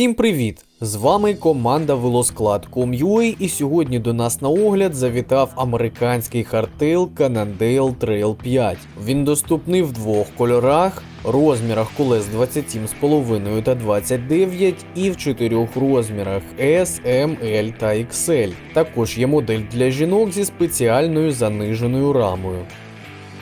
Всім привіт! З вами команда Велосклад.com.ua і сьогодні до нас на огляд завітав американський хардтейл Cannondale Trail 5. Він доступний в двох кольорах, розмірах колес 27,5 та 29 і в чотирьох розмірах S, M, L та XL. Також є модель для жінок зі спеціальною заниженою рамою.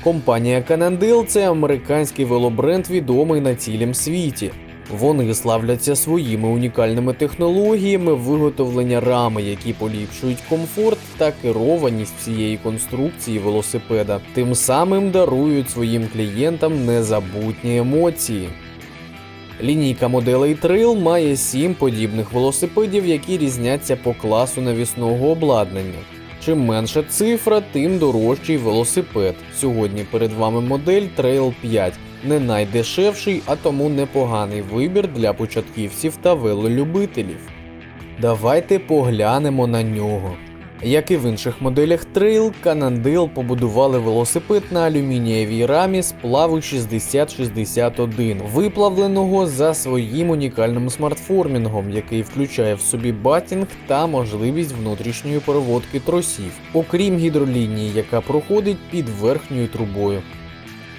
Компанія Cannondale – це американський велобренд, відомий на цілім світі. Вони славляться своїми унікальними технологіями виготовлення рами, які поліпшують комфорт та керованість всієї конструкції велосипеда, тим самим дарують своїм клієнтам незабутні емоції. Лінійка моделей Trail має сім подібних велосипедів, які різняться по класу навісного обладнання. Чим менша цифра, тим дорожчий велосипед. Сьогодні перед вами модель Trail 5, не найдешевший, а тому непоганий вибір для початківців та велолюбителів. Давайте поглянемо на нього. Як і в інших моделях Trail, Cannondale побудували велосипед на алюмінієвій рамі сплаву 6061, виплавленого за своїм унікальним смартформінгом, який включає в собі батінг та можливість внутрішньої переводки тросів, окрім гідролінії, яка проходить під верхньою трубою.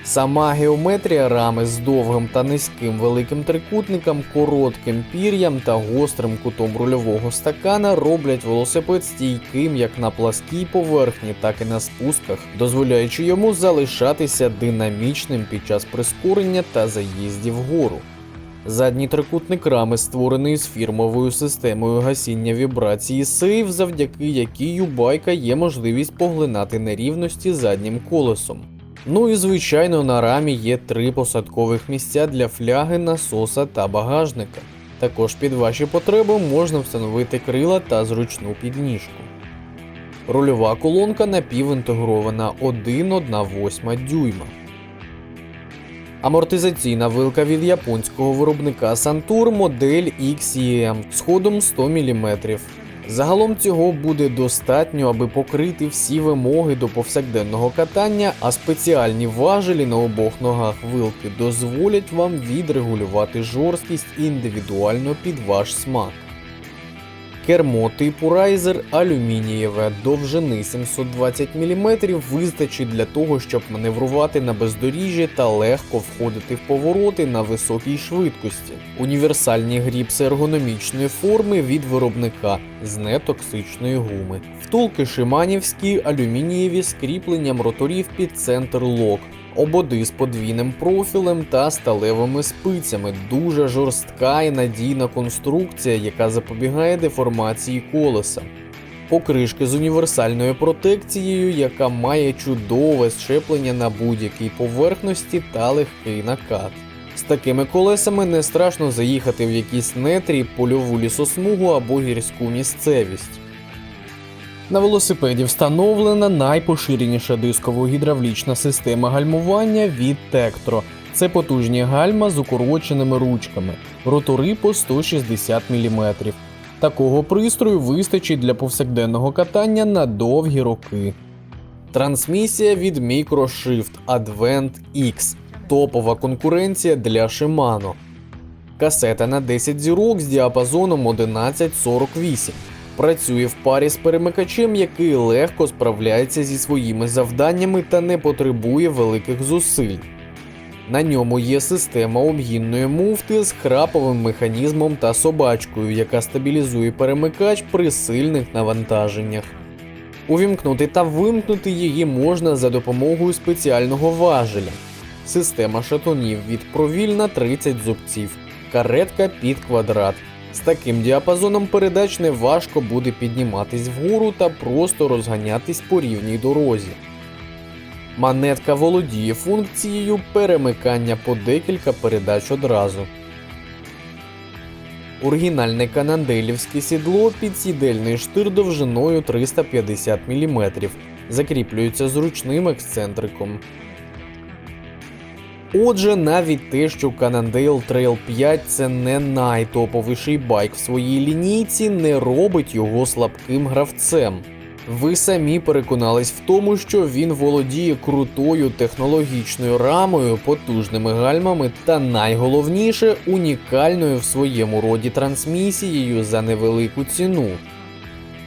Сама геометрія рами з довгим та низьким великим трикутником, коротким пір'ям та гострим кутом рульового стакана роблять велосипед стійким як на пласкій поверхні, так і на спусках, дозволяючи йому залишатися динамічним під час прискорення та заїздів вгору. Задній трикутник рами створений з фірмовою системою гасіння вібрації Save, завдяки якій у байка є можливість поглинати нерівності заднім колесом. Ну і звичайно на рамі є три посадкових місця для фляги, насоса та багажника. Також під ваші потреби можна встановити крила та зручну підніжку. Рульова колонка напівінтегрована 1,1 дюйма. Амортизаційна вилка від японського виробника Santur модель XEM з ходом 100 мм. Загалом цього буде достатньо, аби покрити всі вимоги до повсякденного катання, а спеціальні важелі на обох ногах вилки дозволять вам відрегулювати жорсткість індивідуально під ваш смак. Кермо типу Riser алюмінієве довжини 720 мм вистачить для того, щоб маневрувати на бездоріжжі та легко входити в повороти на високій швидкості. Універсальні гріпси ергономічної форми від виробника з нетоксичної гуми. Втулки шиманівські алюмінієві з кріпленням роторів під центр лок. Ободи з подвійним профілем та сталевими спицями. Дуже жорстка і надійна конструкція, яка запобігає деформації колеса. Покришки з універсальною протекцією, яка має чудове щеплення на будь-якій поверхності та легкий накат. З такими колесами не страшно заїхати в якісь нетрі, польову лісосмугу або гірську місцевість. На велосипеді встановлена найпоширеніша дисково-гідравлічна система гальмування від Tektro. Це потужні гальма з укороченими ручками, ротори по 160 мм. Такого пристрою вистачить для повсякденного катання на довгі роки. Трансмісія від Microshift Advent X. Топова конкуренція для Shimano. Касета на 10 зірок з діапазоном 1148 працює в парі з перемикачем, який легко справляється зі своїми завданнями та не потребує великих зусиль. На ньому є система обгінної муфти з храповим механізмом та собачкою, яка стабілізує перемикач при сильних навантаженнях. Увімкнути та вимкнути її можна за допомогою спеціального важеля. Система шатунів від провільна 30 зубців, каретка під квадрат. З таким діапазоном передач не важко буде підніматись вгору та просто розганятись по рівній дорозі. Манетка володіє функцією перемикання по декілька передач одразу. Оригінальне кананделівське сідло підсідельний штир довжиною 350 мм, закріплюється зручним ексцентриком. Отже, навіть те, що Cannondale Trail 5 це не найтоповіший байк в своїй лінійці, не робить його слабким гравцем. Ви самі переконались в тому, що він володіє крутою технологічною рамою, потужними гальмами та найголовніше унікальною в своєму роді трансмісією за невелику ціну.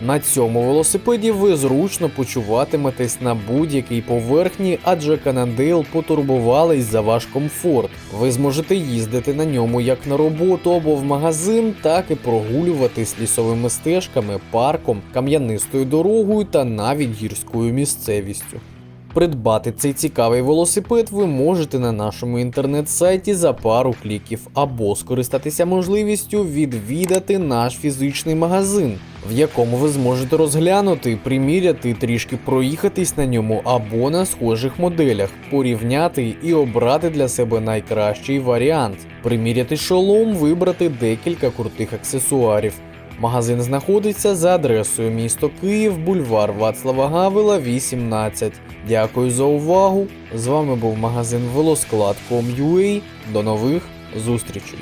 На цьому велосипеді ви зручно почуватиметесь на будь-якій поверхні, адже Канандейл потурбувались за ваш комфорт. Ви зможете їздити на ньому як на роботу або в магазин, так і прогулюватись лісовими стежками, парком, кам'янистою дорогою та навіть гірською місцевістю. Придбати цей цікавий велосипед ви можете на нашому інтернет-сайті за пару кліків або скористатися можливістю відвідати наш фізичний магазин, в якому ви зможете розглянути, приміряти, трішки проїхатись на ньому або на схожих моделях, порівняти і обрати для себе найкращий варіант, приміряти шолом, вибрати декілька крутих аксесуарів. Магазин знаходиться за адресою місто Київ, бульвар Вацлава Гавела, 18. Дякую за увагу. З вами був магазин Велосклад.com.ua. До нових зустрічей.